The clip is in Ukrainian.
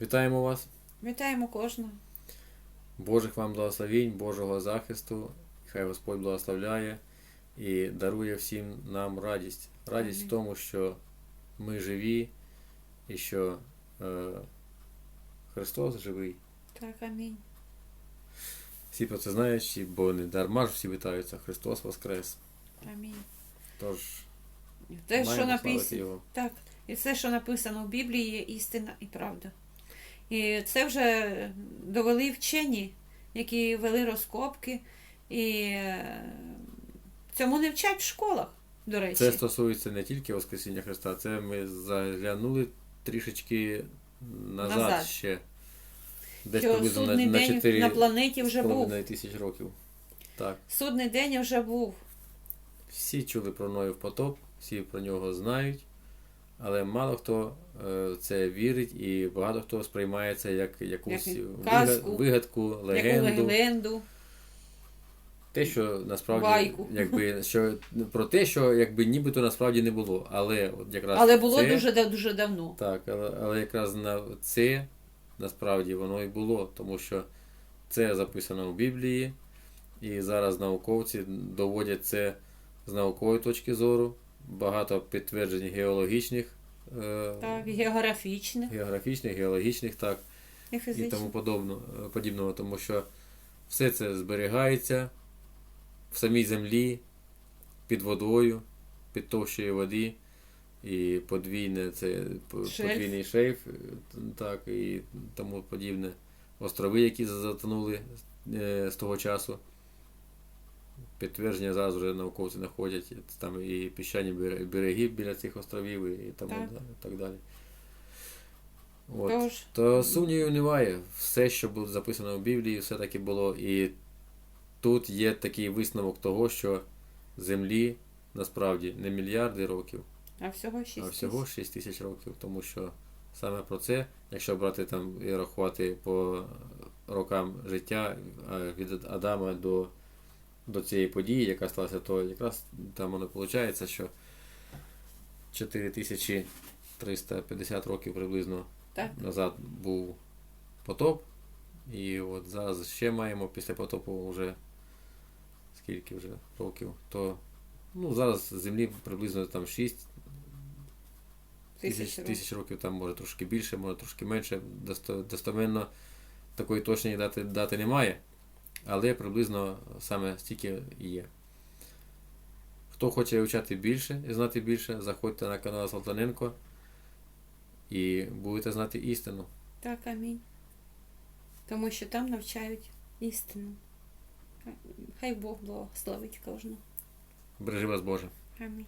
Вітаємо вас, Вітаємо кожного. Божих вам благословінь, Божого захисту. Хай Господь благословляє і дарує всім нам радість. Радість в тому, що ми живі і що е, Христос живий. Так, амінь. Всі про це знають, бо не дарма ж всі вітаються. Христос Воскрес. Амінь. Тож Те, що маємо славити написано, Його. так, і все, що написано в Біблії, є істина і правда. І це вже довели вчені, які вели розкопки, і е, цьому не вчать в школах, до речі. Це стосується не тільки Воскресіння Христа, це ми заглянули трішечки назад, Назад. ще. Десь що приблизно на, судний на день 4 на планеті вже був. тисяч років. Так. Судний день вже був. Всі чули про Ноїв потоп, всі про нього знають, але мало хто е, в це вірить і багато хто сприймає це як якусь Як казку, вигадку, легенду. легенду. Те, що насправді Байку. якби що про те, що якби нібито насправді не було. Але от якраз Але було це, дуже дуже давно. Так, але, але якраз на це насправді воно і було, тому що це записано в Біблії, і зараз науковці доводять це з наукової точки зору. Багато підтверджень геологічних, е, Так, географічне географічних, геологічних, так, і і тому подобно, е, подібного, тому що все це зберігається в самій землі, під водою, під товщею води. І подвійне це Шельф. подвійний шейф, е, так, і тому подібне. Острови, які затонули з того часу. Підтвердження зараз вже науковці знаходять. Там і піщані береги біля цих островів, і тому Так. да- так далі. От. Тож, То сумнівів немає. Все, що було записано в Біблії, все таки було. І тут є такий висновок того, що Землі насправді не мільярди років, а всього 6 а всього 6 тисяч років. Тому що саме про це, якщо брати там і рахувати по рокам життя від Адама до, до цієї події, яка сталася, то якраз там воно виходить, що 4350 років приблизно Так. назад був потоп. І от зараз ще маємо після потопу вже скільки вже років, то ну, зараз землі приблизно там 6 Тисяч тисяч, років. там може трошки більше, може трошки менше. Досто- Достоменно такої точної дати, дати немає, але приблизно саме стільки і є. Хто хоче вивчати більше і знати більше, заходьте на канал Салтаненко і будете знати істину. Так, амінь. Тому що там навчають істину. Хай Бог благословить кожного. Бережи вас Боже. Амінь.